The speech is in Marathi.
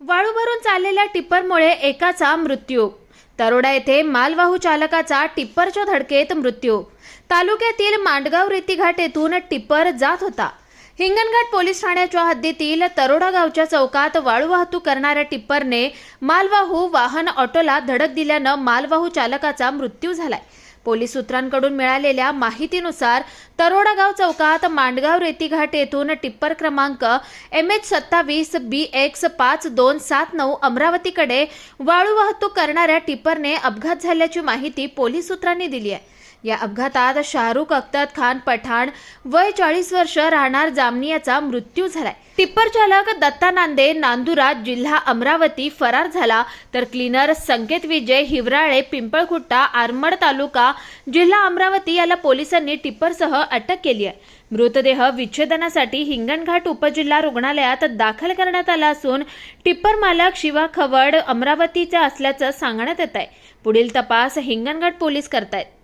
वाळू भरून चाललेल्या टिप्परमुळे एकाचा मृत्यू. तरोडा येथे मालवाहू चालकाचा टिप्परच्या धडकेत मृत्यू. तालुक्यातील मांडगाव रेतीघाट येथून टिप्पर जात होता. हिंगणघाट पोलीस ठाण्याच्या हद्दीतील तरोडा गावच्या चौकात वाळू वाहतूक करणाऱ्या टिप्परने मालवाहू वाहन ऑटोला धडक दिल्यानं मालवाहू चालकाचा मृत्यू झालाय. पोलीस सूत्रांकडून मिळालेल्या माहितीनुसार तरोडागाव चौकात मांडगाव रेतीघाट येथून टिप्पर क्रमांक एम एच सत्तावीस बी एक्स पाच दोन सात नऊ अमरावतीकडे वाळू वाहतूक करणाऱ्या टिप्परने अपघात झाल्याची माहिती पोलीस सूत्रांनी दिली आहे. या अपघातात शाहरुख अख्तर खान पठाण वय चाळीस वर्ष राहणार जामनियाचा मृत्यू झालाय. टिप्पर चालक दत्ता नांदे नांदुरा जिल्हा अमरावती फरार झाला. तर क्लीनर संकेत विजय हिवराळे पिंपळखुट्टा आरमड तालुका जिल्हा अमरावती याला पोलिसांनी टिप्परसह अटक केली आहे. मृतदेह विच्छेदनासाठी हिंगणघाट उपजिल्हा रुग्णालयात दाखल करण्यात आला असून टिप्पर मालक शिवा खवड अमरावतीचा असल्याचं सांगण्यात येत आहे. पुढील तपास हिंगणघाट पोलीस करतायत.